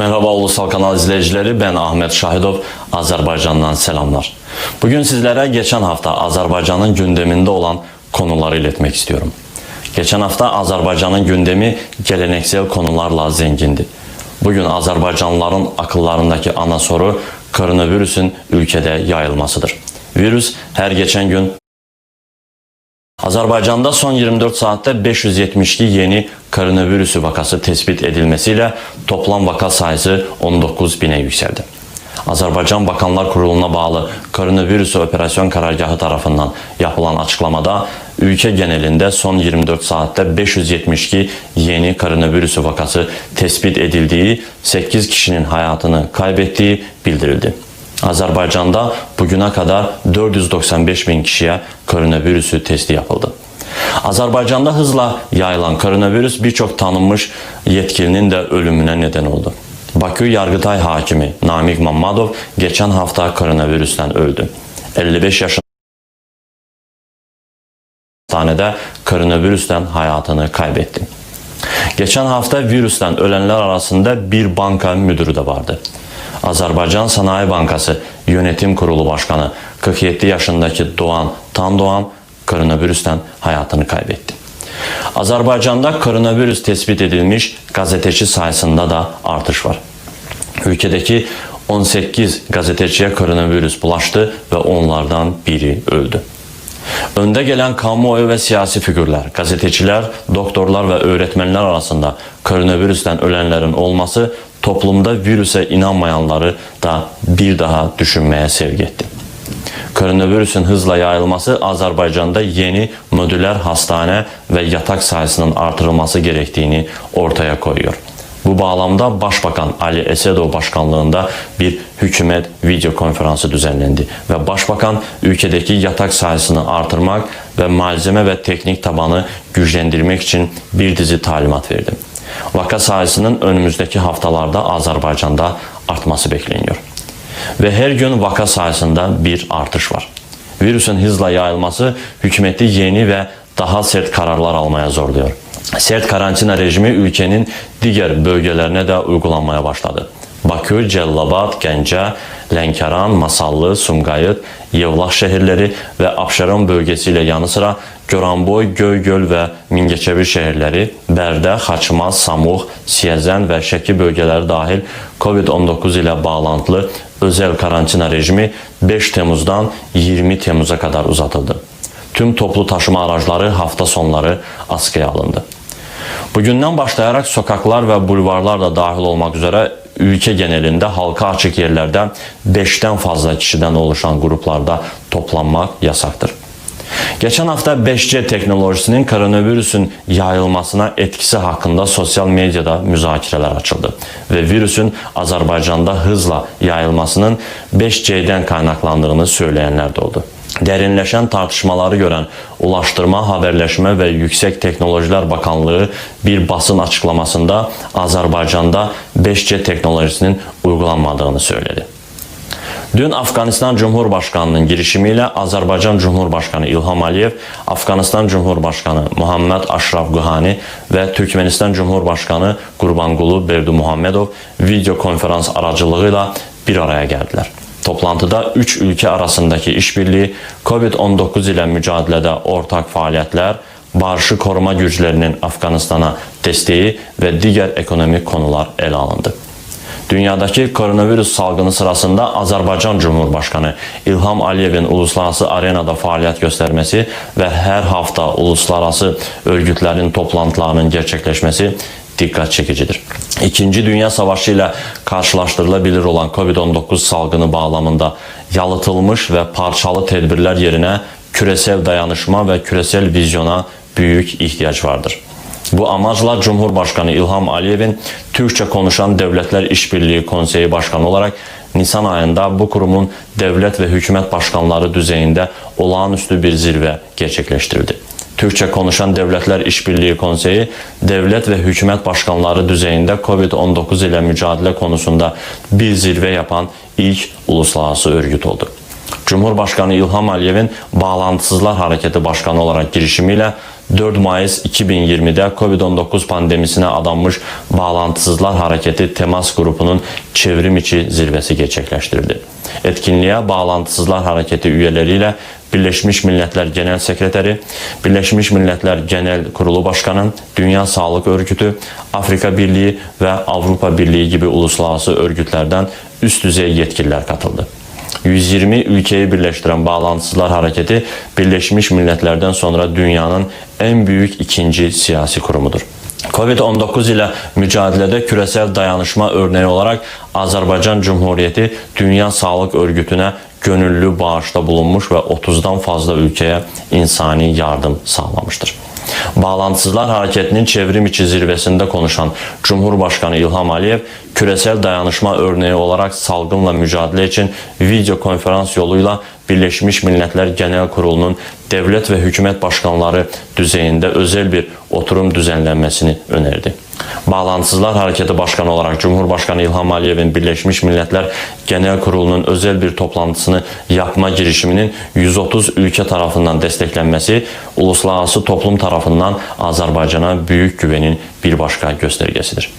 Merhaba Ulusal Kanal izleyicileri, ben Ahmet Şahidov, Azerbaycan'dan selamlar. Bugün sizlere geçen hafta Azerbaycan'ın gündeminde olan konuları iletmek istiyorum. Geçen hafta Azerbaycan'ın gündemi geleneksel konularla zengindi. Bugün Azerbaycanlıların akıllarındaki ana soru koronavirüsün ülkede yayılmasıdır. Virüs her geçen gün Azerbaycan'da son 24 saatte 572 yeni koronavirüsü vakası tespit edilmesiyle toplam vaka sayısı 19 bine yükseldi. Azerbaycan Bakanlar Kurulu'na bağlı koronavirüsü operasyon karargahı tarafından yapılan açıklamada ülke genelinde son 24 saatte 572 yeni koronavirüsü vakası tespit edildiği, 8 kişinin hayatını kaybettiği bildirildi. Azerbaycan'da bugüne kadar 495 bin kişiye koronavirüsü testi yapıldı. Azerbaycan'da hızla yayılan koronavirüs birçok tanınmış yetkilinin de ölümüne neden oldu. Bakü Yargıtay Hakimi Namik Mammadov geçen hafta koronavirüsten öldü. 55 yaşında hastanede koronavirüsten hayatını kaybetti. Geçen hafta virüsten ölenler arasında bir banka müdürü de vardı. Azerbaycan Sanayi Bankası Yönetim Kurulu Başkanı 47 yaşındaki Doğan Tandoğan koronavirüsten hayatını kaybetti. Azerbaycan'da koronavirüs tespit edilmiş gazeteci sayısında da artış var. Ülkedeki 18 gazeteciye koronavirüs bulaştı ve onlardan biri öldü. Önde gelen kamuoyu ve siyasi figürler, gazeteciler, doktorlar ve öğretmenler arasında koronavirüsten ölenlerin olması toplumda virüse inanmayanları da bir daha düşünmeye sevk etti. Koronavirüsün hızla yayılması Azerbaycan'da yeni modüler hastane ve yatak sayısının artırılması gerektiğini ortaya koyuyor. Bu bağlamda Başbakan Ali Esedov başkanlığında bir hükümet video konferansı düzenlendi ve Başbakan ülkedeki yatak sayısını artırmak ve malzeme ve teknik tabanı güçlendirmek için bir dizi talimat verdi. Vaka sayısının önümüzdeki haftalarda Azerbaycan'da artması bekleniyor. Ve her gün vaka sayısında bir artış var. Virüsün hızla yayılması hükümeti yeni ve daha sert kararlar almaya zorluyor. Sert karantina rejimi ülkenin diğer bölgelerine de uygulanmaya başladı. Bakü, Cellabad, Gəncə, Lənkəran, Masallı, Sumqayıt, Yevlax şəhərləri və Abşeron bölgəsi ilə yanı sıra Goranboy, Göygöl və Mingəçevir şəhərləri, Bərdə, Xaçmaz, Samux, Siyəzən və Şəki bölgələri dahil COVID-19 ilə bağlantılı özel karantina rejimi 5 Temmuzdan 20 Temmuza kadar uzatıldı. Tüm toplu taşıma araçları hafta sonları askıya alındı. Bugündən başlayaraq sokaklar və bulvarlar da dahil olmaq üzrə ülke genelinde halka açık yerlərdə 5'ten fazla kişiden oluşan gruplarda toplanmak yasaktır. Geçen hafta 5G teknolojisinin koronavirüsün yayılmasına etkisi hakkında sosyal medyada müzakereler açıldı. Ve virüsün Azerbaycan'da hızla yayılmasının 5G'den kaynaklandığını söyleyenler de oldu. Derinleşen tartışmaları gören Ulaştırma, Haberleşme ve Yüksek Teknolojiler Bakanlığı bir basın açıklamasında Azerbaycan'da 5G teknolojisinin uygulanmadığını söyledi. Dün Afganistan Cumhurbaşkanının girişimiyle Azerbaycan Cumhurbaşkanı İlham Aliyev, Afganistan Cumhurbaşkanı Muhammed Aşraf Guhani ve Türkmenistan Cumhurbaşkanı Qurbanqulu Berdimuhamedov video konferans aracılığıyla bir araya geldiler. Toplantıda 3 ülke arasındaki işbirliği, COVID-19 ile mücadilədə ortak fəaliyyətlər, barışı koruma güclərinin Afganistana desteği ve diğer ekonomik konular ele alındı. Dünyadaki koronavirüs salgını sırasında Azerbaycan Cumhurbaşkanı İlham Aliyev'in uluslararası arenada faaliyet göstermesi ve her hafta uluslararası örgütlerin toplantılarının gerçekleşmesi dikkat çekicidir. İkinci Dünya Savaşı ile karşılaştırılabilir olan COVID-19 salgını bağlamında yalıtılmış ve parçalı tedbirler yerine küresel dayanışma ve küresel vizyona büyük ihtiyaç vardır. Bu amacla Cumhurbaşkanı İlham Aliyev'in Türkçe konuşan Devletler İşbirliği Konseyi Başkanı olarak Nisan ayında bu kurumun devlet ve hükümet başkanları düzeyinde olağanüstü bir zirve gerçekleştirildi. Türkçe konuşan Devletler İşbirliği Konseyi, devlet ve hükümet başkanları düzeyinde COVID-19 ile mücadele konusunda bir zirve yapan ilk uluslararası örgüt oldu. Cumhurbaşkanı İlham Aliyev'in Bağlantısızlar Hareketi Başkanı olarak girişimiyle 4 Mayıs 2020'de Covid-19 pandemisine adanmış Bağlantısızlar Hareketi Temas Grupu'nun çevrim içi zirvesi gerçekleştirdi. Etkinliğe Bağlantısızlar Hareketi üyeleriyle Birleşmiş Milletler Genel Sekreteri, Birleşmiş Milletler Genel Kurulu Başkanı, Dünya Sağlık Örgütü, Afrika Birliği ve Avrupa Birliği gibi uluslararası örgütlerden üst düzey yetkililer katıldı. 120 ülkeyi birleştiren Bağlantısızlar Hareketi Birleşmiş Milletler'den sonra dünyanın en büyük ikinci siyasi kurumudur. Covid-19 ile mücadelede küresel dayanışma örneği olarak Azerbaycan Cumhuriyeti Dünya Sağlık Örgütü'ne gönüllü bağışta bulunmuş ve 30'dan fazla ülkeye insani yardım sağlamıştır. Bağlantısızlar Hareketi'nin çevrim içi zirvesinde konuşan Cumhurbaşkanı İlham Aliyev, küresel dayanışma örneği olarak salgınla mücadele için video konferans yoluyla Birleşmiş Milletler Genel Kurulu'nun devlet ve hükümet başkanları düzeyinde özel bir oturum düzenlenmesini önerdi. Bağlantısızlar Hareketi Başkanı olarak Cumhurbaşkanı İlham Aliyev'in Birleşmiş Milletler Genel Kurulu'nun özel bir toplantısını yapma girişiminin 130 ülke tarafından desteklenmesi, uluslararası toplum tarafından Azerbaycan'a büyük güvenin bir başka göstergesidir.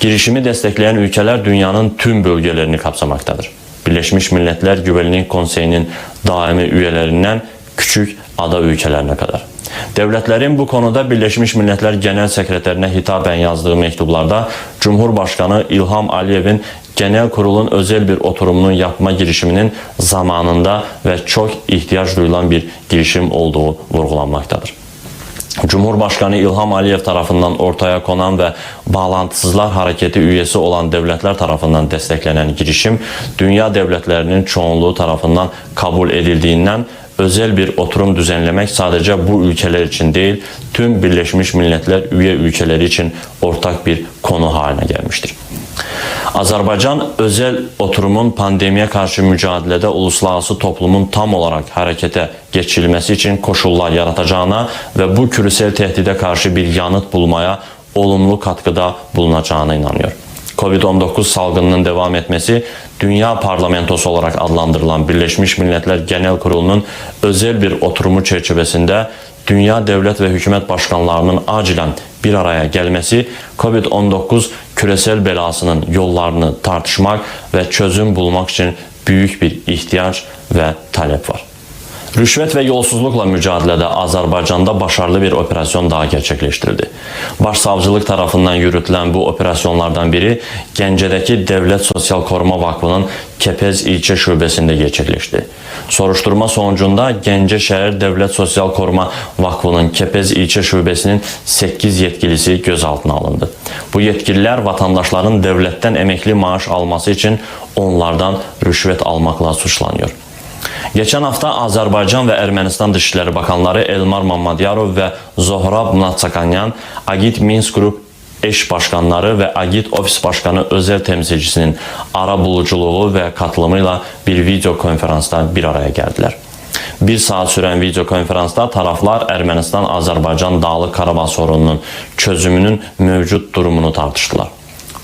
Girişimi destekleyen ülkeler dünyanın tüm bölgelerini kapsamaktadır. Birleşmiş Milletler Güvenlik Konseyi'nin daimi üyelerinden küçük ada ülkelerine kadar. Devletlerin bu konuda Birleşmiş Milletler Genel Sekreterine hitaben yazdığı mektuplarda Cumhurbaşkanı İlham Aliyev'in genel kurulun özel bir oturumunun yapma girişiminin zamanında ve çok ihtiyaç duyulan bir girişim olduğu vurgulanmaktadır. Cumhurbaşkanı İlham Aliyev tarafından ortaya konan ve Bağlantısızlar Hareketi üyesi olan devletler tarafından desteklenen girişim, dünya devletlerinin çoğunluğu tarafından kabul edildiğinden özel bir oturum düzenlemek sadece bu ülkeler için değil, tüm Birleşmiş Milletler üye ülkeleri için ortak bir konu haline gelmiştir. Azerbaycan özel oturumun pandemiye karşı mücadelede uluslararası toplumun tam olarak harekete geçirilmesi için koşullar yaratacağına ve bu küresel tehdide karşı bir yanıt bulmaya olumlu katkıda bulunacağına inanıyor. Covid-19 salgınının devam etmesi, Dünya Parlamentosu olarak adlandırılan Birleşmiş Milletler Genel Kurulu'nun özel bir oturumu çerçevesinde dünya devlet ve hükümet başkanlarının acilen bir araya gelmesi, Covid-19 küresel belasının yollarını tartışmak ve çözüm bulmak için büyük bir ihtiyaç ve talep var. Rüşvet ve yolsuzlukla mücadelede Azerbaycan'da başarılı bir operasyon daha gerçekleştirildi. Başsavcılık tarafından yürütülen bu operasyonlardan biri Gence'deki Devlet Sosyal Koruma Vakfı'nın Kepez ilçe şubesinde gerçekleşti. Soruşturma sonucunda Gence Şehir Devlet Sosyal Koruma Vakfı'nın Kepez ilçe şubesinin 8 yetkilisi gözaltına alındı. Bu yetkililer vatandaşların devletten emekli maaş alması için onlardan rüşvet almakla suçlanıyor. Geçen hafta Azerbaycan ve Ermənistan Dışişləri Bakanları Elmar Mamadyarov və Zohrab Natsakanyan Agit Minsk Group eş başkanları ve Agit ofis başkanı özel temsilcisinin ara buluculuğu ve katılımıyla bir video konferansda bir araya geldiler. Bir saat süren video konferansta taraflar Ermənistan-Azərbaycan Dağlıq Qarabağ sorununun çözümünün mevcut durumunu tartıştılar.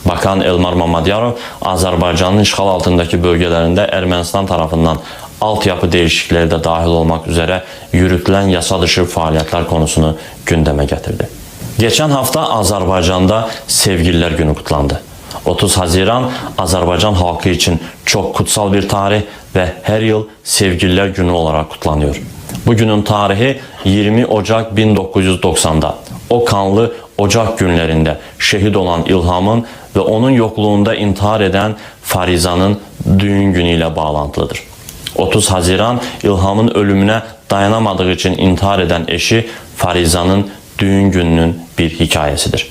Bakan Elmar Mamadyarov Azərbaycanın işğal altındaki bölgelerinde Ermənistan tarafından altyapı değişiklikleri de dahil olmak üzere yürütülen yasa dışı faaliyetler konusunu gündeme getirdi. Geçen hafta Azerbaycan'da Sevgililer Günü kutlandı. 30 Haziran Azerbaycan halkı için çok kutsal bir tarih ve her yıl Sevgililer Günü olarak kutlanıyor. Bugünün tarihi 20 Ocak 1990'da o kanlı Ocak günlerinde şehit olan İlham'ın ve onun yokluğunda intihar eden Fariza'nın düğün günüyle bağlantılıdır. 30 Haziran İlham'ın ölümüne dayanamadığı için intihar eden eşi Fariza'nın düğün gününün bir hikayesidir.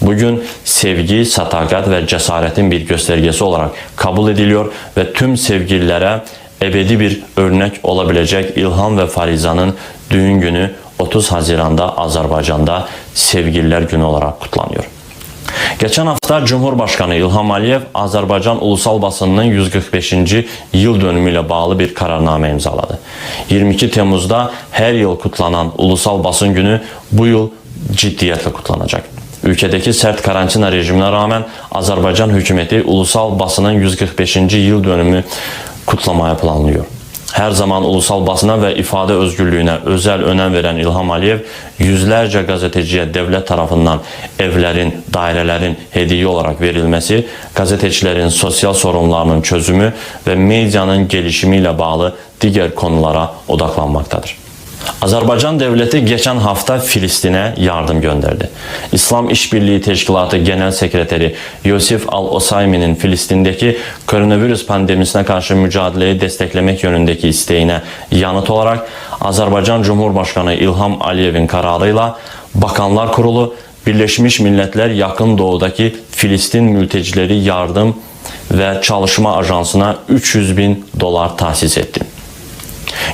Bugün sevgi, sadakat ve cesaretin bir göstergesi olarak kabul ediliyor ve tüm sevgililere ebedi bir örnek olabilecek İlham ve Fariza'nın düğün günü 30 Haziran'da Azerbaycan'da Sevgililer Günü olarak kutlanıyor. Geçen hafta Cumhurbaşkanı İlham Aliyev Azerbaycan ulusal basınının 145. yıl dönümüyle bağlı bir kararname imzaladı. 22 Temmuz'da her yıl kutlanan ulusal basın günü bu yıl ciddiyetle kutlanacak. Ülkedeki sert karantina rejimine rağmen Azerbaycan hükümeti ulusal basının 145. yıl dönümü kutlamaya planlıyor. Her zaman ulusal basına ve ifade özgürlüğüne özel önem veren İlham Aliyev yüzlerce gazeteciye devlet tarafından evlerin, dairelerin hediye olarak verilmesi, gazetecilerin sosyal sorunlarının çözümü ve medyanın gelişimiyle bağlı diğer konulara odaklanmaktadır. Azerbaycan devleti geçen hafta Filistin'e yardım gönderdi. İslam İşbirliği Teşkilatı Genel Sekreteri Yosif Al-Osaymi'nin Filistin'deki koronavirüs pandemisine karşı mücadeleyi desteklemek yönündeki isteğine yanıt olarak Azerbaycan Cumhurbaşkanı İlham Aliyev'in kararıyla Bakanlar Kurulu Birleşmiş Milletler Yakın Doğu'daki Filistin mültecileri yardım ve çalışma ajansına 300 bin dolar tahsis etti.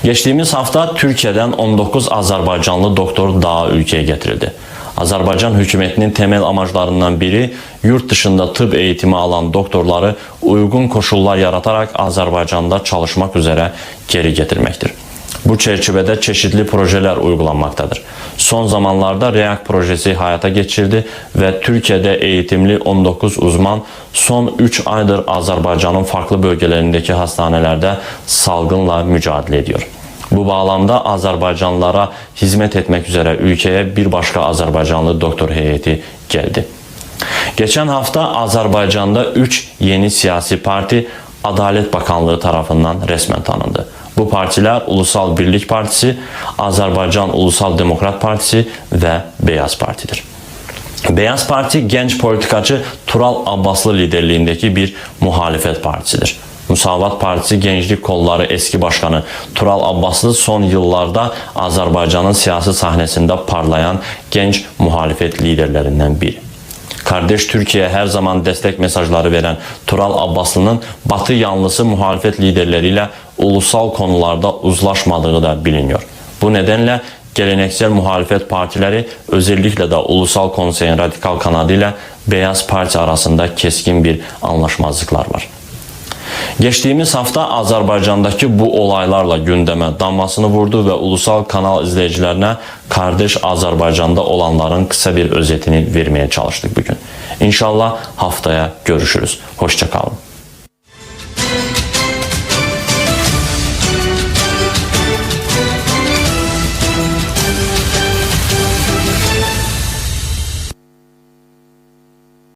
Geçtiğimiz hafta Türkiye'den 19 Azerbaycanlı doktor daha ülkeye getirildi. Azerbaycan hükümetinin temel amaçlarından biri yurt dışında tıp eğitimi alan doktorları uygun koşullar yaratarak Azerbaycan'da çalışmak üzere geri getirmektir. Bu çerçevede çeşitli projeler uygulanmaktadır. Son zamanlarda REAK projesi hayata geçirdi ve Türkiye'de eğitimli 19 uzman son 3 aydır Azerbaycan'ın farklı bölgelerindeki hastanelerde salgınla mücadele ediyor. Bu bağlamda Azerbaycanlılara hizmet etmek üzere ülkeye bir başka Azerbaycanlı doktor heyeti geldi. Geçen hafta Azerbaycan'da 3 yeni siyasi parti Adalet Bakanlığı tarafından resmen tanındı. Bu partiler Ulusal Birlik Partisi, Azerbaycan Ulusal Demokrat Partisi ve Beyaz Parti'dir. Beyaz Parti genç politikacı Tural Abbaslı liderliğindeki bir muhalefet partisidir. Musavat Partisi Gençlik Kolları eski başkanı Tural Abbaslı son yıllarda Azerbaycan'ın siyasi sahnesinde parlayan genç muhalefet liderlerinden biri. Kardeş Türkiye her zaman destek mesajları veren Tural Abbaslı'nın Batı yanlısı muhalefet liderleriyle ulusal konularda uzlaşmadığı da biliniyor. Bu nedenle geleneksel muhalefet partileri özellikle de Ulusal Konseyin radikal kanadıyla Beyaz Parti arasında keskin bir anlaşmazlıklar var. Geçtiğimiz hafta Azerbaycan'daki bu olaylarla gündeme damlasını vurdu ve ulusal kanal izleyicilerine kardeş Azerbaycan'da olanların kısa bir özetini vermeye çalıştık bugün. İnşallah haftaya görüşürüz. Hoşçakalın.